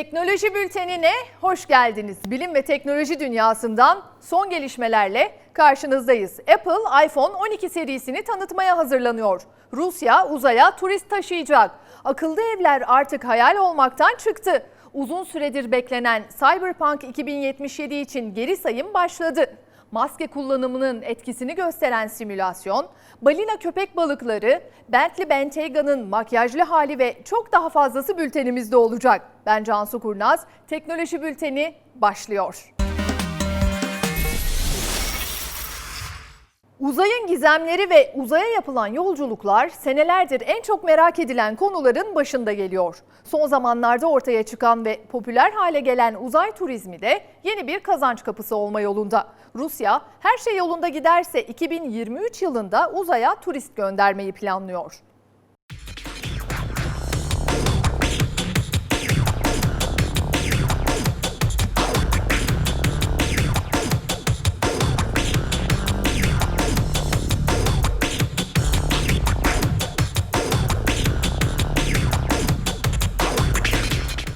Teknoloji Bülteni'ne hoş geldiniz. Bilim ve teknoloji dünyasından son gelişmelerle karşınızdayız. Apple iPhone 12 serisini tanıtmaya hazırlanıyor. Rusya uzaya turist taşıyacak. Akıllı evler artık hayal olmaktan çıktı. Uzun süredir beklenen Cyberpunk 2077 için geri sayım başladı. Maske kullanımının etkisini gösteren simülasyon, balina köpek balıkları, Bentley Benteyga'nın makyajlı hali ve çok daha fazlası bültenimizde olacak. Ben Cansu Kurnaz, Teknoloji Bülteni başlıyor. Uzayın gizemleri ve uzaya yapılan yolculuklar senelerdir en çok merak edilen konuların başında geliyor. Son zamanlarda ortaya çıkan ve popüler hale gelen uzay turizmi de yeni bir kazanç kapısı olma yolunda. Rusya her şey yolunda giderse 2023 yılında uzaya turist göndermeyi planlıyor.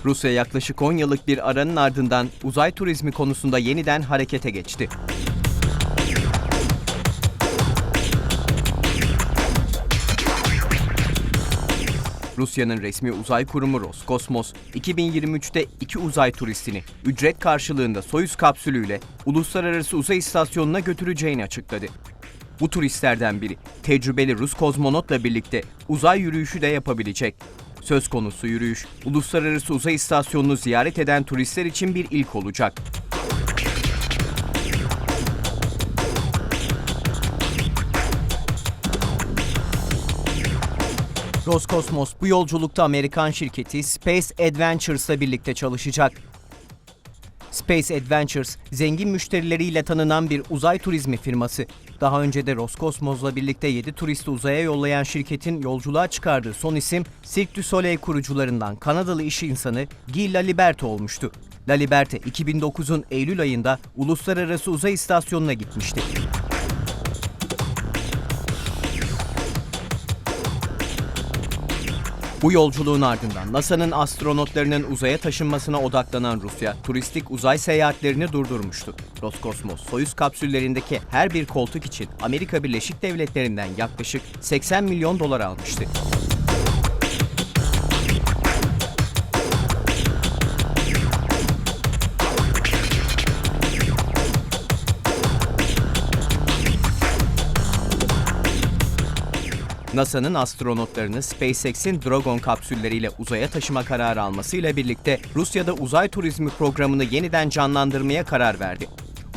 Rusya yaklaşık 10 yıllık bir aranın ardından uzay turizmi konusunda yeniden harekete geçti. Rusya'nın resmi uzay kurumu Roskosmos, 2023'te iki uzay turistini ücret karşılığında Soyuz kapsülüyle Uluslararası Uzay İstasyonu'na götüreceğini açıkladı. Bu turistlerden biri tecrübeli Rus kozmonotla birlikte uzay yürüyüşü de yapabilecek. Söz konusu yürüyüş, Uluslararası Uzay İstasyonu'nu ziyaret eden turistler için bir ilk olacak. Roskosmos bu yolculukta Amerikan şirketi Space Adventures'la birlikte çalışacak. Space Adventures, zengin müşterileriyle tanınan bir uzay turizmi firması. Daha önce de Roskosmos'la birlikte 7 turisti uzaya yollayan şirketin yolculuğa çıkardığı son isim Cirque du Soleil kurucularından Kanadalı iş insanı Guy Laliberté olmuştu. Laliberté 2009'un Eylül ayında Uluslararası Uzay İstasyonu'na gitmişti. Bu yolculuğun ardından NASA'nın astronotlarının uzaya taşınmasına odaklanan Rusya, turistik uzay seyahatlerini durdurmuştu. Roskosmos, Soyuz kapsüllerindeki her bir koltuk için Amerika Birleşik Devletleri'nden yaklaşık 80 milyon dolar almıştı. NASA'nın astronotlarını SpaceX'in Dragon kapsülleriyle uzaya taşıma kararı almasıyla birlikte Rusya'da uzay turizmi programını yeniden canlandırmaya karar verdi.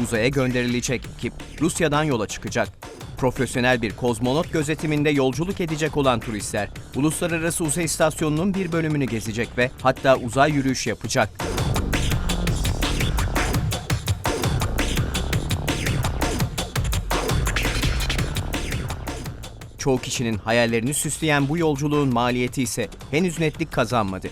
Uzaya gönderilecek ekip Rusya'dan yola çıkacak. Profesyonel bir kozmonot gözetiminde yolculuk edecek olan turistler, Uluslararası Uzay İstasyonu'nun bir bölümünü gezecek ve hatta uzay yürüyüşü yapacak. Çoğu kişinin hayallerini süsleyen bu yolculuğun maliyeti ise henüz netlik kazanmadı.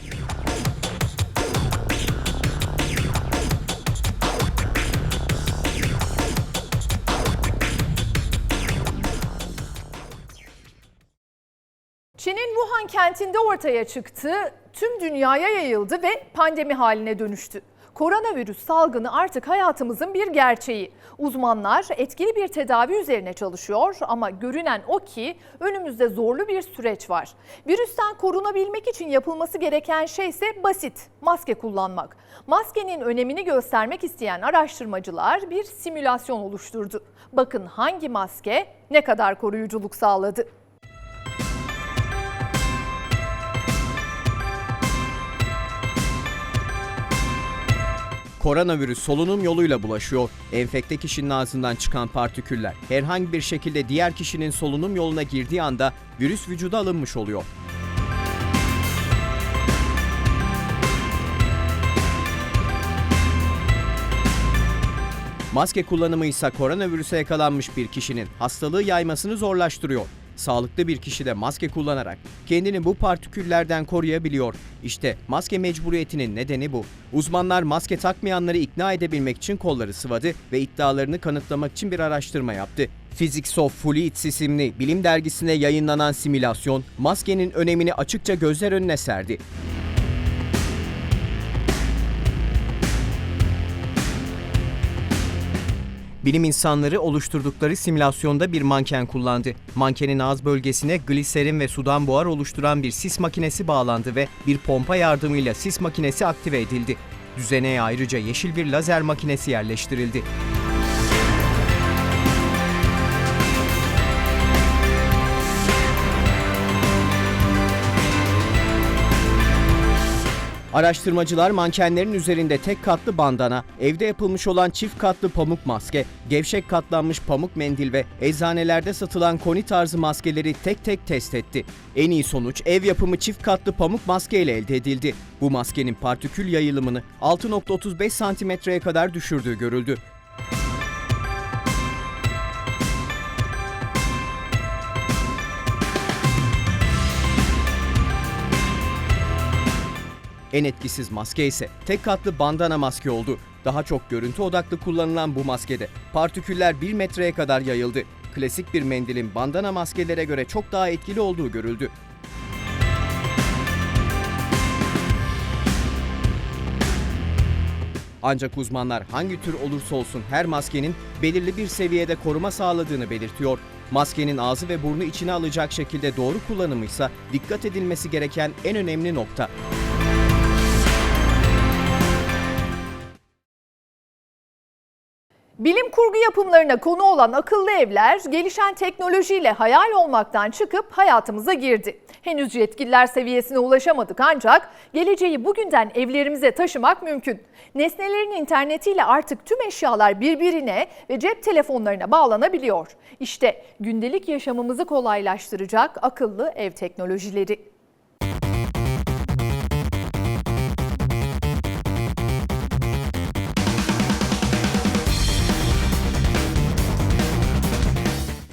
Çin'in Wuhan kentinde ortaya çıktı, tüm dünyaya yayıldı ve pandemi haline dönüştü. Koronavirüs salgını artık hayatımızın bir gerçeği. Uzmanlar etkili bir tedavi üzerine çalışıyor ama görünen o ki önümüzde zorlu bir süreç var. Virüsten korunabilmek için yapılması gereken şey ise basit, maske kullanmak. Maskenin önemini göstermek isteyen araştırmacılar bir simülasyon oluşturdu. Bakın hangi maske ne kadar koruyuculuk sağladı. Koronavirüs solunum yoluyla bulaşıyor. Enfekte kişinin ağzından çıkan partiküller herhangi bir şekilde diğer kişinin solunum yoluna girdiği anda virüs vücuda alınmış oluyor. Maske kullanımı ise koronavirüse yakalanmış bir kişinin hastalığı yaymasını zorlaştırıyor. Sağlıklı bir kişi de maske kullanarak kendini bu partiküllerden koruyabiliyor. İşte maske mecburiyetinin nedeni bu. Uzmanlar maske takmayanları ikna edebilmek için kolları sıvadı ve iddialarını kanıtlamak için bir araştırma yaptı. Physics of Fluids isimli bilim dergisine yayınlanan simülasyon maskenin önemini açıkça gözler önüne serdi. Bilim insanları oluşturdukları simülasyonda bir manken kullandı. Mankenin ağız bölgesine gliserin ve sudan buhar oluşturan bir sis makinesi bağlandı ve bir pompa yardımıyla sis makinesi aktive edildi. Düzeneye ayrıca yeşil bir lazer makinesi yerleştirildi. Araştırmacılar mankenlerin üzerinde tek katlı bandana, evde yapılmış olan çift katlı pamuk maske, gevşek katlanmış pamuk mendil ve eczanelerde satılan koni tarzı maskeleri tek tek test etti. En iyi sonuç ev yapımı çift katlı pamuk maske ile elde edildi. Bu maskenin partikül yayılımını 6.35 santimetreye kadar düşürdüğü görüldü. En etkisiz maske ise tek katlı bandana maske oldu. Daha çok görüntü odaklı kullanılan bu maskede partiküller 1 metreye kadar yayıldı. Klasik bir mendilin bandana maskelere göre çok daha etkili olduğu görüldü. Ancak uzmanlar hangi tür olursa olsun her maskenin belirli bir seviyede koruma sağladığını belirtiyor. Maskenin ağzı ve burnu içine alacak şekilde doğru kullanımı ise dikkat edilmesi gereken en önemli nokta. Bilim kurgu yapımlarına konu olan akıllı evler gelişen teknolojiyle hayal olmaktan çıkıp hayatımıza girdi. Henüz yetkililer seviyesine ulaşamadık ancak geleceği bugünden evlerimize taşımak mümkün. Nesnelerin internetiyle artık tüm eşyalar birbirine ve cep telefonlarına bağlanabiliyor. İşte gündelik yaşamımızı kolaylaştıracak akıllı ev teknolojileri.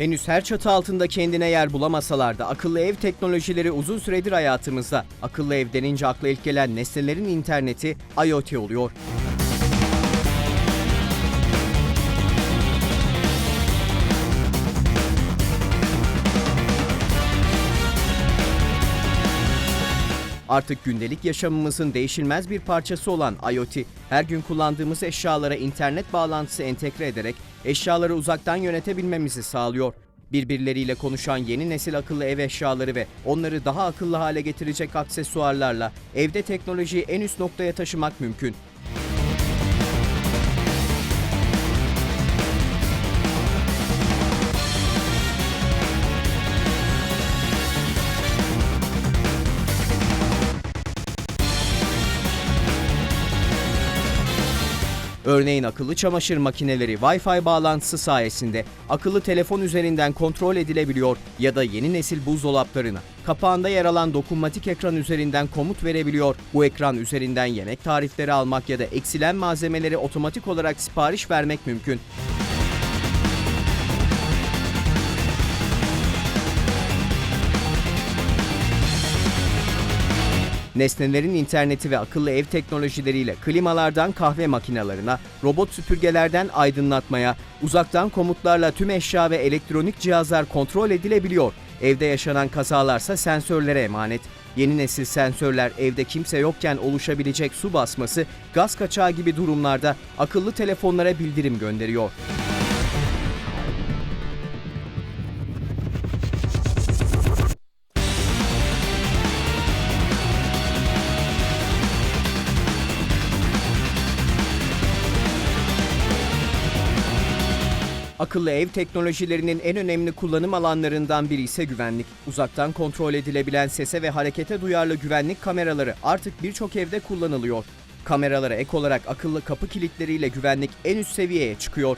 Henüz her çatı altında kendine yer bulamasalar da akıllı ev teknolojileri uzun süredir hayatımızda. Akıllı ev denince akla ilk gelen nesnelerin interneti IoT oluyor. Artık gündelik yaşamımızın değişilmez bir parçası olan IoT, her gün kullandığımız eşyalara internet bağlantısı entegre ederek eşyaları uzaktan yönetebilmemizi sağlıyor. Birbirleriyle konuşan yeni nesil akıllı ev eşyaları ve onları daha akıllı hale getirecek aksesuarlarla evde teknolojiyi en üst noktaya taşımak mümkün. Örneğin akıllı çamaşır makineleri Wi-Fi bağlantısı sayesinde akıllı telefon üzerinden kontrol edilebiliyor ya da yeni nesil buzdolaplarına kapağında yer alan dokunmatik ekran üzerinden komut verebiliyor. Bu ekran üzerinden yemek tarifleri almak ya da eksilen malzemeleri otomatik olarak sipariş vermek mümkün. Nesnelerin interneti ve akıllı ev teknolojileriyle klimalardan kahve makinelerine, robot süpürgelerden aydınlatmaya, uzaktan komutlarla tüm eşya ve elektronik cihazlar kontrol edilebiliyor. Evde yaşanan kazalarsa sensörlere emanet. Yeni nesil sensörler evde kimse yokken oluşabilecek su basması, gaz kaçağı gibi durumlarda akıllı telefonlara bildirim gönderiyor. Akıllı ev teknolojilerinin en önemli kullanım alanlarından biri ise güvenlik. Uzaktan kontrol edilebilen sese ve harekete duyarlı güvenlik kameraları artık birçok evde kullanılıyor. Kameralara ek olarak akıllı kapı kilitleriyle güvenlik en üst seviyeye çıkıyor.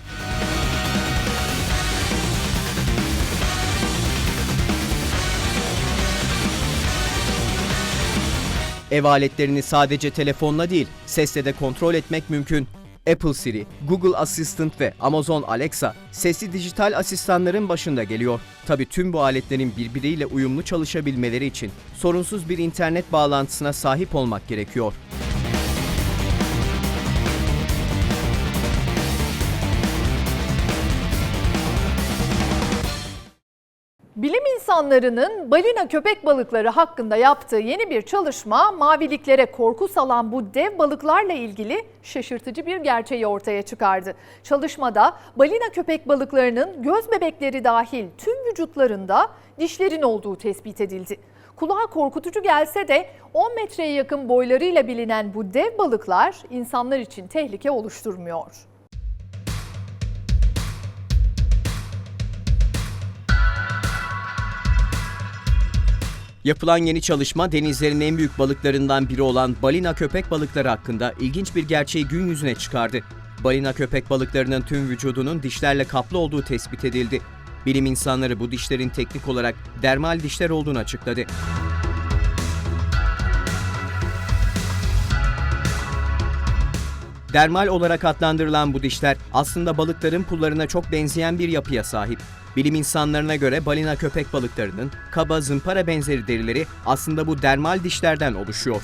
Ev aletlerini sadece telefonla değil, sesle de kontrol etmek mümkün. Apple Siri, Google Assistant ve Amazon Alexa sesli dijital asistanların başında geliyor. Tabii tüm bu aletlerin birbiriyle uyumlu çalışabilmeleri için sorunsuz bir internet bağlantısına sahip olmak gerekiyor. Bilim insanları uzmanlarının balina köpek balıkları hakkında yaptığı yeni bir çalışma maviliklere korku salan bu dev balıklarla ilgili şaşırtıcı bir gerçeği ortaya çıkardı. Çalışmada balina köpek balıklarının göz bebekleri dahil tüm vücutlarında dişlerin olduğu tespit edildi. Kulağa korkutucu gelse de 10 metreye yakın boylarıyla bilinen bu dev balıklar insanlar için tehlike oluşturmuyor. Yapılan yeni çalışma denizlerin en büyük balıklarından biri olan balina köpek balıkları hakkında ilginç bir gerçeği gün yüzüne çıkardı. Balina köpek balıklarının tüm vücudunun dişlerle kaplı olduğu tespit edildi. Bilim insanları bu dişlerin teknik olarak dermal dişler olduğunu açıkladı. Dermal olarak adlandırılan bu dişler aslında balıkların pullarına çok benzeyen bir yapıya sahip. Bilim insanlarına göre balina köpek balıklarının kaba zımpara benzeri derileri aslında bu dermal dişlerden oluşuyor.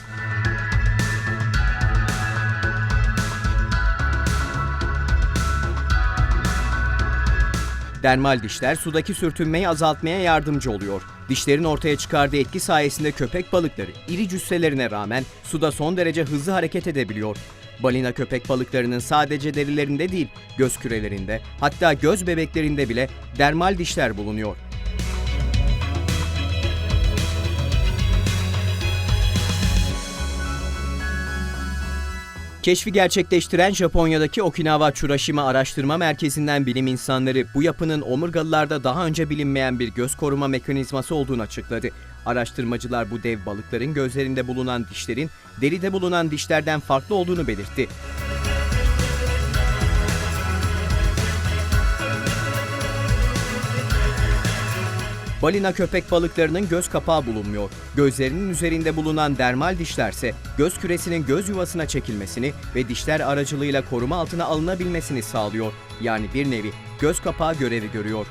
Dermal dişler sudaki sürtünmeyi azaltmaya yardımcı oluyor. Dişlerin ortaya çıkardığı etki sayesinde köpek balıkları iri cüsselerine rağmen suda son derece hızlı hareket edebiliyor. Balina köpek balıklarının sadece derilerinde değil, göz kürelerinde, hatta göz bebeklerinde bile dermal dişler bulunuyor. Keşfi gerçekleştiren Japonya'daki Okinawa Churashima Araştırma Merkezi'nden bilim insanları bu yapının omurgalılarda daha önce bilinmeyen bir göz koruma mekanizması olduğunu açıkladı. Araştırmacılar bu dev balıkların gözlerinde bulunan dişlerin deride bulunan dişlerden farklı olduğunu belirtti. Balina köpek balıklarının göz kapağı bulunmuyor. Gözlerinin üzerinde bulunan dermal dişlerse göz küresinin göz yuvasına çekilmesini ve dişler aracılığıyla koruma altına alınabilmesini sağlıyor. Yani bir nevi göz kapağı görevi görüyor.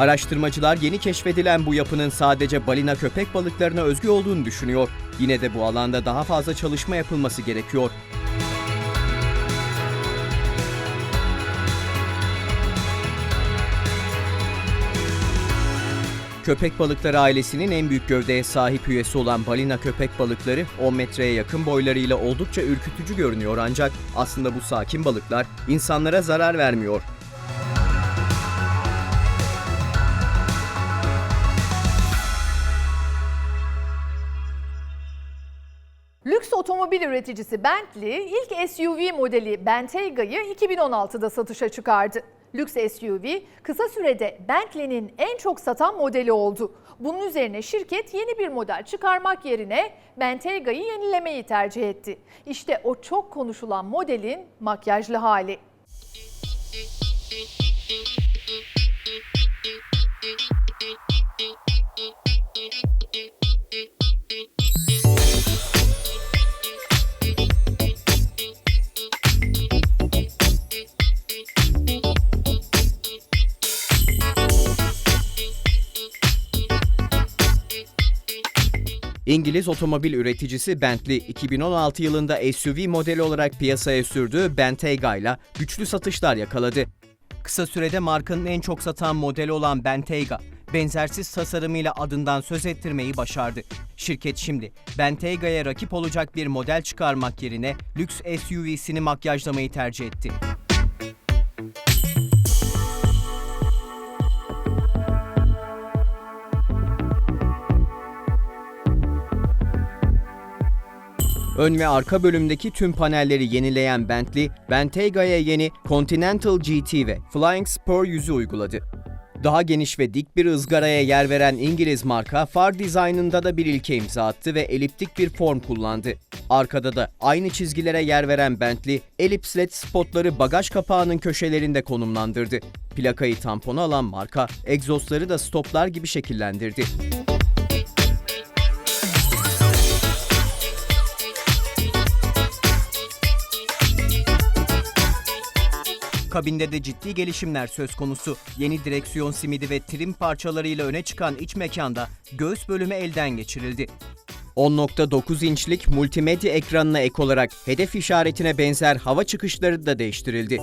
Araştırmacılar yeni keşfedilen bu yapının sadece balina köpek balıklarına özgü olduğunu düşünüyor. Yine de bu alanda daha fazla çalışma yapılması gerekiyor. Köpek balıkları ailesinin en büyük gövdeye sahip üyesi olan balina köpek balıkları 10 metreye yakın boylarıyla oldukça ürkütücü görünüyor ancak aslında bu sakin balıklar insanlara zarar vermiyor. Lüks otomobil üreticisi Bentley ilk SUV modeli Benteiga'yı 2016'da satışa çıkardı. Lüks SUV kısa sürede Bentley'nin en çok satan modeli oldu. Bunun üzerine şirket yeni bir model çıkarmak yerine Benteiga'yı yenilemeyi tercih etti. İşte o çok konuşulan modelin makyajlı hali. İngiliz otomobil üreticisi Bentley 2016 yılında SUV modeli olarak piyasaya sürdüğü Bentayga ile güçlü satışlar yakaladı. Kısa sürede markanın en çok satan modeli olan Bentayga, benzersiz tasarımıyla adından söz ettirmeyi başardı. Şirket şimdi Bentayga'ya rakip olacak bir model çıkarmak yerine lüks SUV'sini makyajlamayı tercih etti. Ön ve arka bölümdeki tüm panelleri yenileyen Bentley, Bentayga'ya yeni Continental GT ve Flying Spur yüzü uyguladı. Daha geniş ve dik bir ızgaraya yer veren İngiliz marka far dizaynında da bir ilke imza attı ve eliptik bir form kullandı. Arkada da aynı çizgilere yer veren Bentley, elips led spotları bagaj kapağının köşelerinde konumlandırdı. Plakayı tampona alan marka, egzozları da stoplar gibi şekillendirdi. Kabinde de ciddi gelişimler söz konusu. Yeni direksiyon simidi ve trim parçalarıyla öne çıkan iç mekanda göğüs bölümü elden geçirildi. 10.9 inçlik multimedya ekranına ek olarak hedef işaretine benzer hava çıkışları da değiştirildi.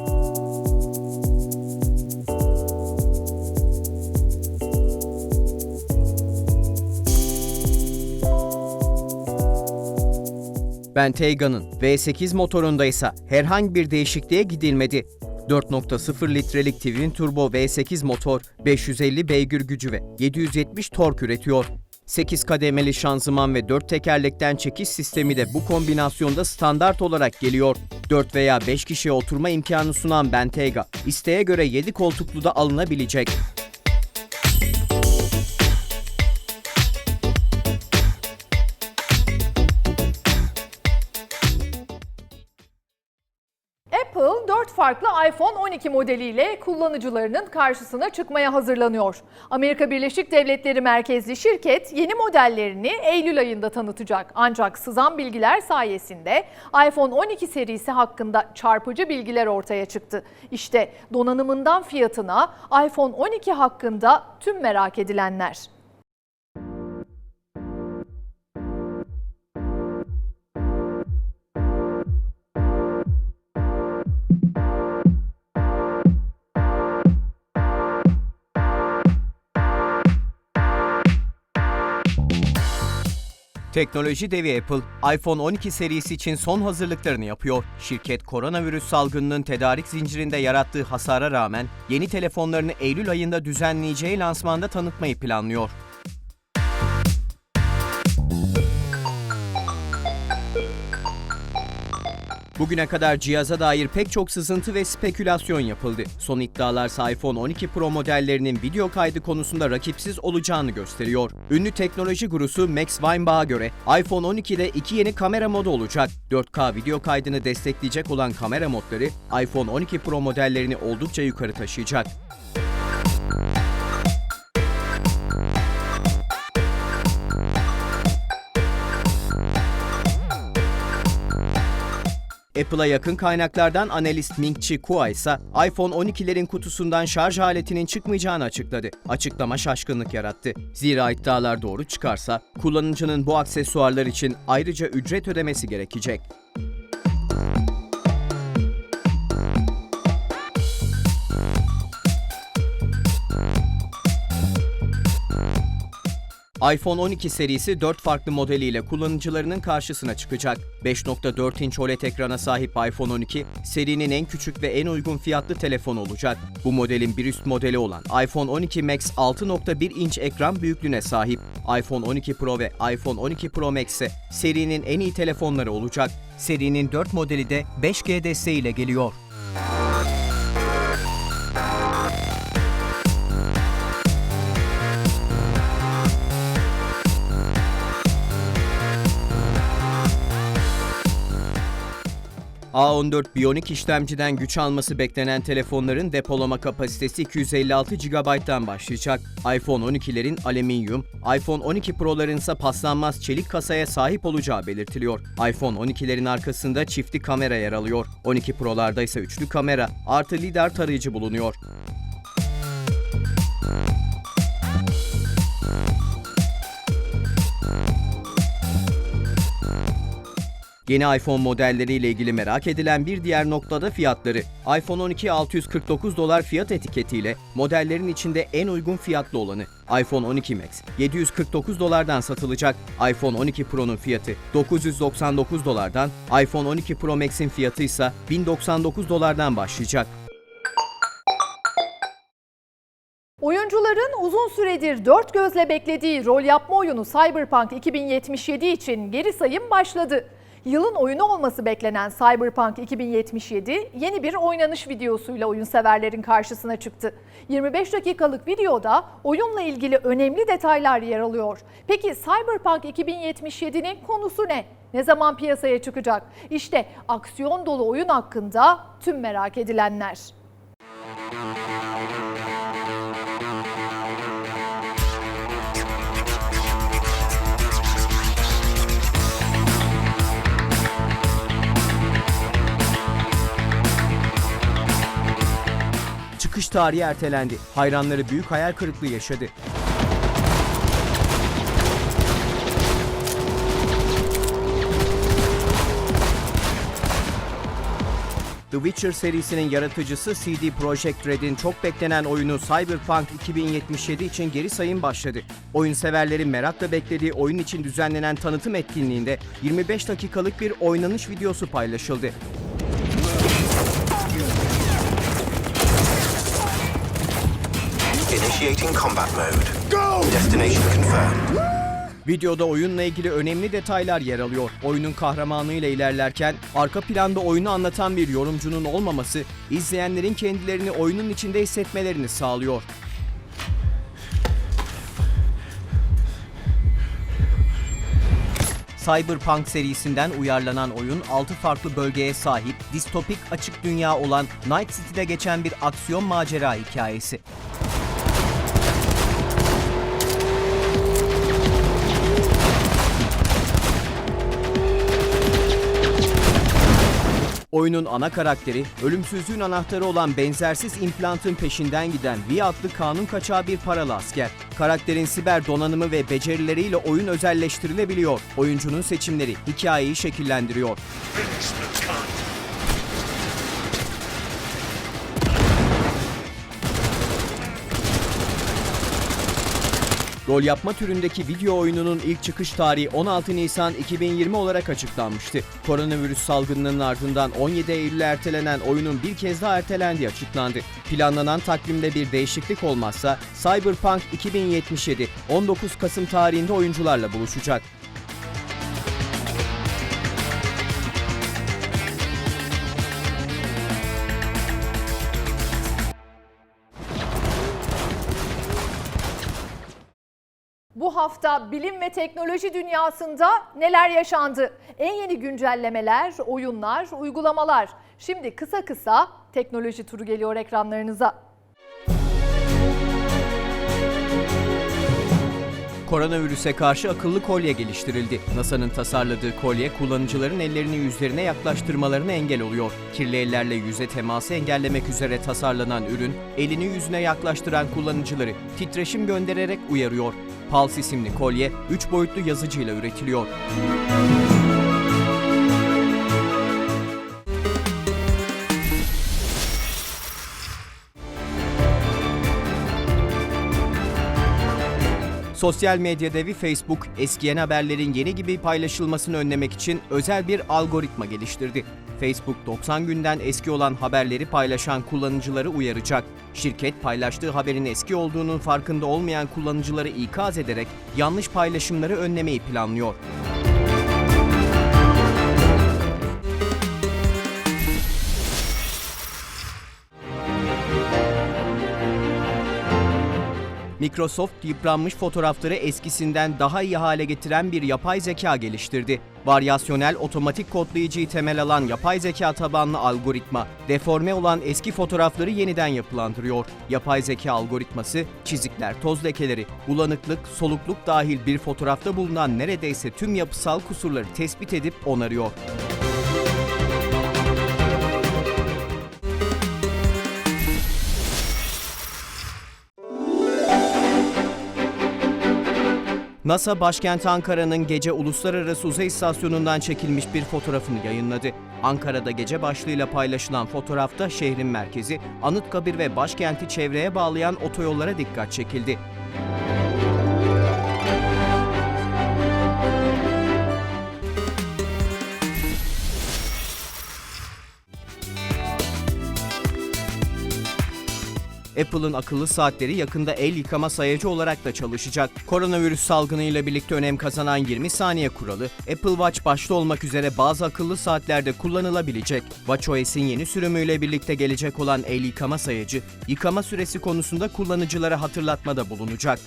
Benteyga'nın V8 motorunda ise herhangi bir değişikliğe gidilmedi. 4.0 litrelik Twin Turbo V8 motor 550 beygir gücü ve 770 tork üretiyor. 8 kademeli şanzıman ve 4 tekerlekten çekiş sistemi de bu kombinasyonda standart olarak geliyor. 4 veya 5 kişiye oturma imkanı sunan Bentayga, isteğe göre 7 koltuklu da alınabilecek. Farklı iPhone 12 modeliyle kullanıcılarının karşısına çıkmaya hazırlanıyor. Amerika Birleşik Devletleri merkezli şirket yeni modellerini Eylül ayında tanıtacak. Ancak sızan bilgiler sayesinde iPhone 12 serisi hakkında çarpıcı bilgiler ortaya çıktı. İşte donanımından fiyatına iPhone 12 hakkında tüm merak edilenler. Teknoloji devi Apple, iPhone 12 serisi için son hazırlıklarını yapıyor. Şirket koronavirüs salgınının tedarik zincirinde yarattığı hasara rağmen yeni telefonlarını Eylül ayında düzenleyeceği lansmanda tanıtmayı planlıyor. Bugüne kadar cihaza dair pek çok sızıntı ve spekülasyon yapıldı. Son iddialarsa iPhone 12 Pro modellerinin video kaydı konusunda rakipsiz olacağını gösteriyor. Ünlü teknoloji gurusu Max Weinbach'a göre iPhone 12'de iki yeni kamera modu olacak. 4K video kaydını destekleyecek olan kamera modları iPhone 12 Pro modellerini oldukça yukarı taşıyacak. Apple'a yakın kaynaklardan analist Ming-Chi Kuo ise iPhone 12'lerin kutusundan şarj aletinin çıkmayacağını açıkladı. Açıklama şaşkınlık yarattı. Zira iddialar doğru çıkarsa kullanıcının bu aksesuarlar için ayrıca ücret ödemesi gerekecek. iPhone 12 serisi 4 farklı modeliyle kullanıcılarının karşısına çıkacak. 5.4 inç OLED ekrana sahip iPhone 12, serinin en küçük ve en uygun fiyatlı telefonu olacak. Bu modelin bir üst modeli olan iPhone 12 Max 6.1 inç ekran büyüklüğüne sahip. iPhone 12 Pro ve iPhone 12 Pro Max ise serinin en iyi telefonları olacak. Serinin 4 modeli de 5G desteğiyle geliyor. A14 Bionic işlemciden güç alması beklenen telefonların depolama kapasitesi 256 GB'dan başlayacak. iPhone 12'lerin alüminyum, iPhone 12 Pro'ların ise paslanmaz çelik kasaya sahip olacağı belirtiliyor. iPhone 12'lerin arkasında çiftli kamera yer alıyor. 12 Pro'larda ise üçlü kamera artı lidar tarayıcı bulunuyor. Yeni iPhone modelleriyle ilgili merak edilen bir diğer noktada fiyatları. iPhone 12 649 dolar fiyat etiketiyle modellerin içinde en uygun fiyatlı olanı. iPhone 12 Max 749 dolardan satılacak. iPhone 12 Pro'nun fiyatı 999 dolardan, iPhone 12 Pro Max'in fiyatı ise 1099 dolardan başlayacak. Oyuncuların uzun süredir dört gözle beklediği rol yapma oyunu Cyberpunk 2077 için geri sayım başladı. Yılın oyunu olması beklenen Cyberpunk 2077 yeni bir oynanış videosuyla oyun severlerin karşısına çıktı. 25 dakikalık videoda oyunla ilgili önemli detaylar yer alıyor. Peki Cyberpunk 2077'nin konusu ne? Ne zaman piyasaya çıkacak? İşte aksiyon dolu oyun hakkında tüm merak edilenler. çıkış tarihi ertelendi. Hayranları büyük hayal kırıklığı yaşadı. The Witcher serisinin yaratıcısı CD Projekt Red'in çok beklenen oyunu Cyberpunk 2077 için geri sayım başladı. Oyun severlerin merakla beklediği oyun için düzenlenen tanıtım etkinliğinde 25 dakikalık bir oynanış videosu paylaşıldı. Initiating combat mode. Go! Destination confirmed. Videoda oyunla ilgili önemli detaylar yer alıyor. Oyunun kahramanıyla ilerlerken arka planda oyunu anlatan bir yorumcunun olmaması izleyenlerin kendilerini oyunun içinde hissetmelerini sağlıyor. Cyberpunk serisinden uyarlanan oyun 6 farklı bölgeye sahip, distopik açık dünya olan Night City'de geçen bir aksiyon macera hikayesi. Oyunun ana karakteri, ölümsüzlüğün anahtarı olan benzersiz implantın peşinden giden V adlı kanun kaçağı bir paralı asker. Karakterin siber donanımı ve becerileriyle oyun özelleştirilebiliyor. Oyuncunun seçimleri hikayeyi şekillendiriyor. Rol yapma türündeki video oyununun ilk çıkış tarihi 16 Nisan 2020 olarak açıklanmıştı. Koronavirüs salgınının ardından 17 Eylül'e ertelenen oyunun bir kez daha ertelendiği açıklandı. Planlanan takvimde bir değişiklik olmazsa Cyberpunk 2077 19 Kasım tarihinde oyuncularla buluşacak. Bu hafta bilim ve teknoloji dünyasında neler yaşandı? En yeni güncellemeler, oyunlar, uygulamalar. Şimdi kısa kısa teknoloji turu geliyor ekranlarınıza. Koronavirüse karşı akıllı kolye geliştirildi. NASA'nın tasarladığı kolye kullanıcıların ellerini yüzlerine yaklaştırmalarına engel oluyor. Kirli ellerle yüze teması engellemek üzere tasarlanan ürün, elini yüzüne yaklaştıran kullanıcıları titreşim göndererek uyarıyor. Pulse isimli kolye 3 boyutlu yazıcıyla üretiliyor. Sosyal medya devi Facebook, eskiyen haberlerin yeni gibi paylaşılmasını önlemek için özel bir algoritma geliştirdi. Facebook 90 günden eski olan haberleri paylaşan kullanıcıları uyaracak. Şirket paylaştığı haberin eski olduğunun farkında olmayan kullanıcıları ikaz ederek yanlış paylaşımları önlemeyi planlıyor. Microsoft yıpranmış fotoğrafları eskisinden daha iyi hale getiren bir yapay zeka geliştirdi. Varyasyonel otomatik kodlayıcıyı temel alan yapay zeka tabanlı algoritma, deforme olan eski fotoğrafları yeniden yapılandırıyor. Yapay zeka algoritması, çizikler, toz lekeleri, bulanıklık, solukluk dahil bir fotoğrafta bulunan neredeyse tüm yapısal kusurları tespit edip onarıyor. NASA başkent Ankara'nın gece Uluslararası Uzay İstasyonu'ndan çekilmiş bir fotoğrafını yayınladı. Ankara'da gece başlığıyla paylaşılan fotoğrafta şehrin merkezi, Anıtkabir ve başkenti çevreye bağlayan otoyollara dikkat çekildi. Apple'ın akıllı saatleri yakında el yıkama sayacı olarak da çalışacak. Koronavirüs salgınıyla birlikte önem kazanan 20 saniye kuralı, Apple Watch başta olmak üzere bazı akıllı saatlerde kullanılabilecek. WatchOS'in yeni sürümüyle birlikte gelecek olan el yıkama sayacı, yıkama süresi konusunda kullanıcılara hatırlatmada bulunacak.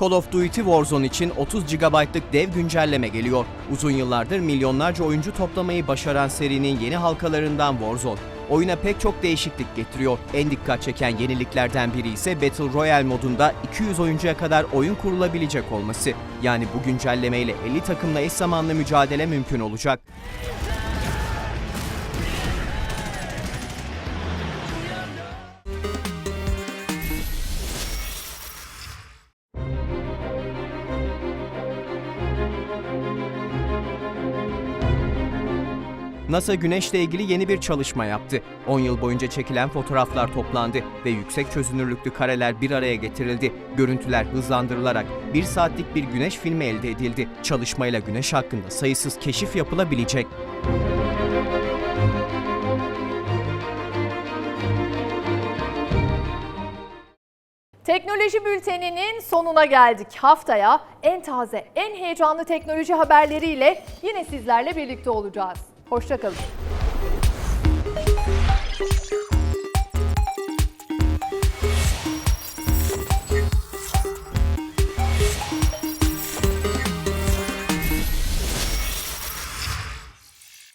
Call of Duty Warzone için 30 GB'lık dev güncelleme geliyor. Uzun yıllardır milyonlarca oyuncu toplamayı başaran serinin yeni halkalarından Warzone. Oyuna pek çok değişiklik getiriyor. En dikkat çeken yeniliklerden biri ise Battle Royale modunda 200 oyuncuya kadar oyun kurulabilecek olması. Yani bu güncellemeyle 50 takımla eş zamanlı mücadele mümkün olacak. NASA güneşle ilgili yeni bir çalışma yaptı. 10 yıl boyunca çekilen fotoğraflar toplandı ve yüksek çözünürlüklü kareler bir araya getirildi. Görüntüler hızlandırılarak 1 saatlik bir güneş filmi elde edildi. Çalışmayla güneş hakkında sayısız keşif yapılabilecek. Teknoloji bülteninin sonuna geldik. Haftaya en taze, en heyecanlı teknoloji haberleriyle yine sizlerle birlikte olacağız. Hoşçakalın.